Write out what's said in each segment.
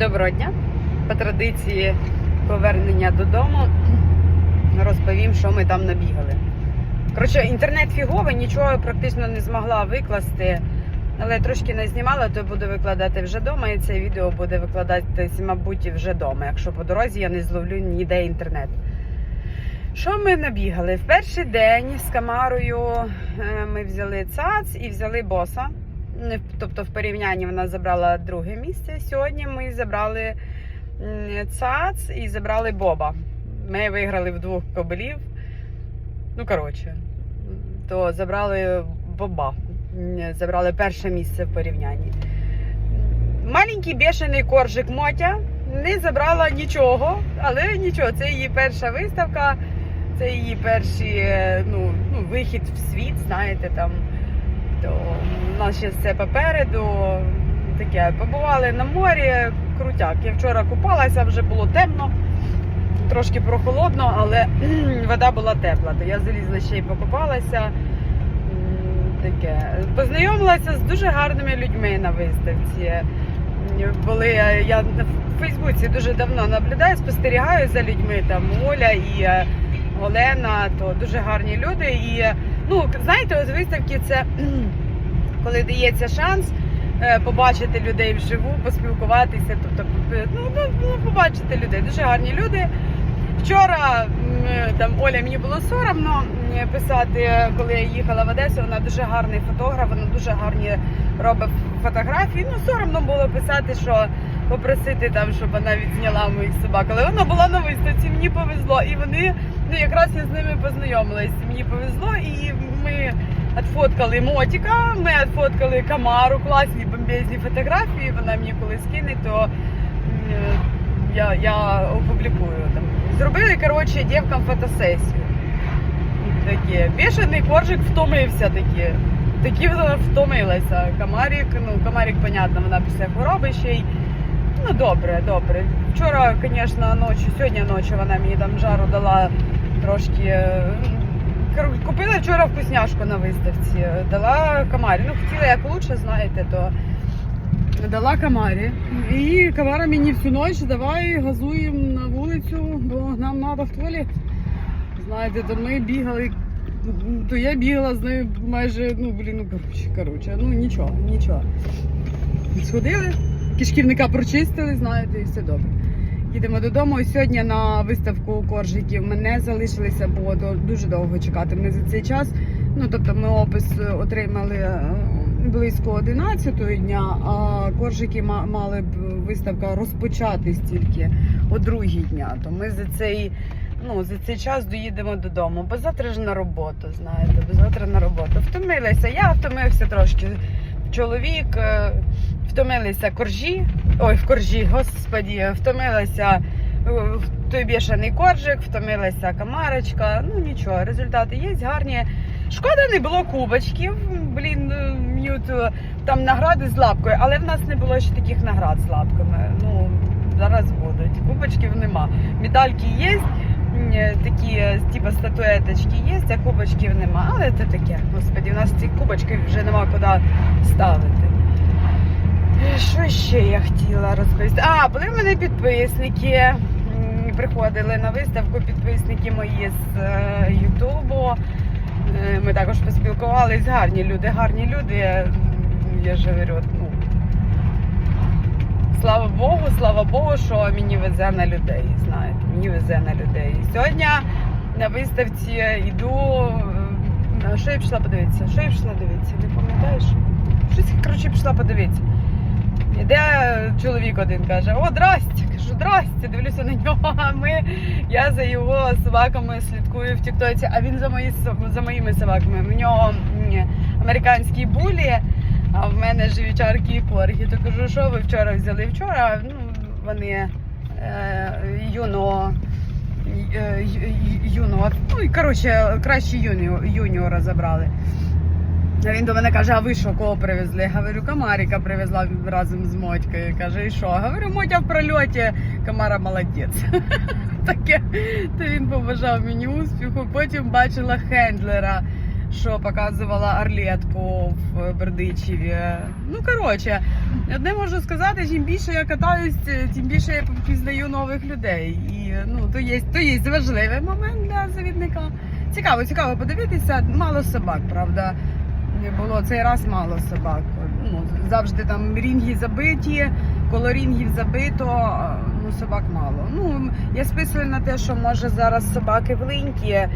Доброго дня. По традиції повернення додому розповім, що ми там набігали. Коротше, інтернет фіговий, нічого практично не змогла викласти, але трошки не знімала, то буду викладати вже вдома, і це відео буде викладатись, мабуть, вже вдома, якщо по дорозі я не зловлю ніде інтернет. Що ми набігали? В перший день з Камарою е, ми взяли ЦАЦ і взяли боса. Тобто в порівнянні вона забрала друге місце. Сьогодні ми забрали ЦАЦ і забрали Боба. Ми виграли в двох кобелів. Ну, коротше, то забрали Боба. Забрали перше місце в порівнянні. Маленький бешений коржик Мотя не забрала нічого, але нічого, це її перша виставка, це її перший е, ну, ну, вихід в світ, знаєте, там. То нас ще все попереду. Таке. Побували на морі, крутяк. Я вчора купалася, вже було темно, трошки прохолодно, але вода була тепла. То я залізла ще й покупалася. Таке. Познайомилася з дуже гарними людьми на виставці. Були я в Фейсбуці дуже давно наблюдаю, спостерігаю за людьми. Там Оля і е, Олена, то дуже гарні люди. І е, ну знаєте, от виставки це коли дається шанс е, побачити людей вживу, поспілкуватися, тобто ну, ну, ну, побачити людей. Дуже гарні люди. Вчора там Оля мені було соромно писати, коли я їхала в Одесу. Вона дуже гарний фотограф, вона дуже гарні робить фотографії. Ну соромно було писати, що попросити там, щоб вона відзняла моїх собак. Але вона була на виставці, мені повезло. І вони ну якраз я з ними познайомилась. Мені повезло, і ми відфоткали мотика, ми відфоткали камару, класні бомбезні фотографії. Вона мені коли скине, то я, я опублікую там. Зробили, коротше, дівкам фотосесію. Такі. Бішений коржик втомився такі. Такі вона втомилася. Камарік, ну, камарік, понятно, вона після хвороби ще й. Ну, добре, добре. Вчора, звісно, ночі, сьогодні ночі вона мені там жару дала трошки. Купила вчора вкусняшку на виставці. Дала камарі. Ну, хотіла як лучше, знаєте, то дала камарі. І камара мені всю ніч давай газуємо на вулицю, бо нам треба в туалет. Знаєте, то ми бігали. То я бігала з нею майже, ну блін, ну коротше, коротше, ну нічого, нічого. Сходили, кишківника прочистили, знаєте, і все добре. Їдемо додому. І Сьогодні на виставку коржиків ми не залишилися, бо дуже довго чекати. Ми за цей час. Ну тобто ми опис отримали е, близько 11 дня, а коржики ма- мали б виставка розпочатись тільки о другій дня. То ми за цей. Ну, за цей час доїдемо додому, бо завтра ж на роботу, знаєте, бо завтра на роботу. Втомилися, я втомився трошки. Чоловік, е, втомилися коржі, ой, в коржі, господі, втомилася е, той бішаний коржик, втомилася камарочка. Ну нічого, результати є гарні. Шкода, не було кубочків. Блін, е, от, е, там награди з лапкою, але в нас не було ще таких наград з лапками. Ну, зараз будуть. Кубочків нема. Медальки є, такі, типу, статуеточки є, а кубочків нема. Але це таке. Господі, у нас цих кубочків вже нема куди ставити. Що ще я хотіла розповісти? А, були в мене підписники. Приходили на виставку підписники мої з е, Ютубу. Е, Ми також поспілкувалися. Гарні люди, гарні люди. Я ж говорю, ну. Слава Богу, слава Богу, що мені везе на людей. Знаєте, мені везе на людей. Сьогодні на виставці йду. е, що я пішла подивитися? Що я пішла дивитися? Не пам'ятаєш? Щось, коротше, пішла подивитися. Іде чоловік один каже: О, здрасте! Кажу, здрасте, дивлюся на нього. А ми, я за його собаками слідкую в Тіктоці, а він за, мої, за моїми собаками. В нього американські булі, а в мене живічарки і корги. То кажу, що ви вчора взяли? Вчора ну, вони е, юного. е, ю- ю- Юного, ну і коротше, краще юніора, юніора забрали. А він до мене каже: а ви що, кого привезли? Я Говорю, Камаріка привезла разом з Мотькою. Каже, і що? Говорю, Мотя в прольоті, Камара молодець. Таке. То він побажав мені успіху. Потім бачила хендлера, що показувала Арлетку в Бердичеві. Ну, коротше, одне можу сказати, чим більше я катаюсь, тим більше я пізнаю нових людей. І ну, то є, то є важливий момент для завідника. Цікаво, цікаво подивитися. Мало собак, правда. Було цей раз мало собак. Ну, завжди там рінги забиті, коло рінгів забито, ну собак мало. Ну, я списую на те, що може зараз собаки великі, е,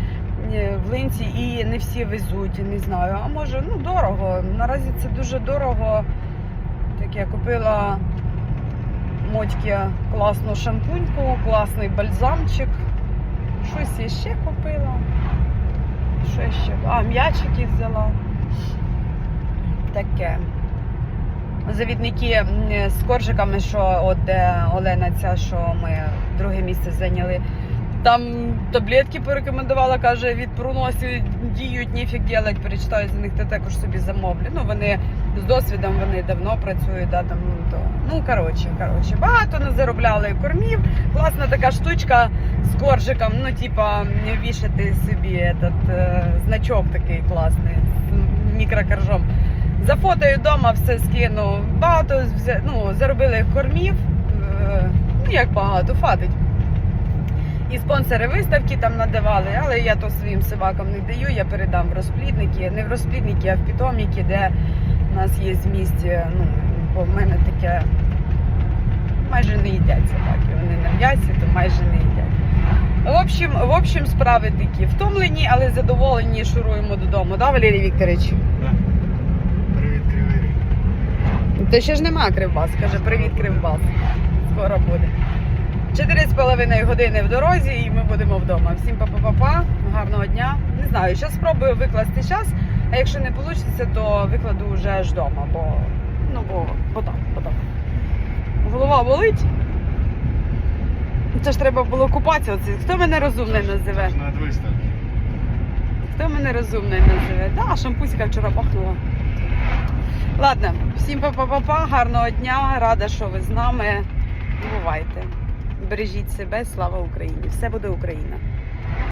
в линці і не всі везуть, не знаю. А може, ну дорого. Наразі це дуже дорого. Так я купила мотьки класну шампуньку, класний бальзамчик. Щось я ще купила. Що ще? А, м'ячики взяла. Таке. Завідники з коржиками, що от Олена ця, що ми друге місце зайняли. Там таблетки порекомендувала, каже, від проносів діють, ніфіг делать, перечитаю за них, ти також собі замовлю. Ну, вони з досвідом вони давно працюють, да, там, ну, то, ну коротше, коротше, багато не заробляли кормів. Класна така штучка з коржиком, ну, типа, вішати собі этот, е, значок такий класний мікрокоржом. Зафотою вдома все скину. Багато ну, заробили кормів. е, Ну, як багато, фатить. І спонсори виставки там надавали, але я то своїм собакам не даю, я передам в розплідники, не в розплідники, а в питомники, де у нас є місці. Ну, бо в мене таке майже не їдять собаки. Вони на м'ясі, то майже не їдять. В общем, в общем, справи такі. Втомлені, але задоволені, шуруємо додому, да, Валерій Вікторович? Да. Привіт, Кривий Та ще ж нема Кривбас, каже, привіт, Кривбас. Скоро буде. Чотири з половиною години в дорозі і ми будемо вдома. Всім па-па-па-па, гарного дня. Не знаю, зараз спробую викласти час, а якщо не вийде, то викладу вже аж вдома, бо ну бо, бо так, бо так. Голова болить. Це ж треба було купатися. Оце. Хто мене розумний називе? Хто мене розумний називе? Да, шампуська вчора пахнула. Ладно, всім па-па-па-па, гарного дня, рада, що ви з нами. Бувайте. Бережіть себе, слава Україні! Все буде Україна!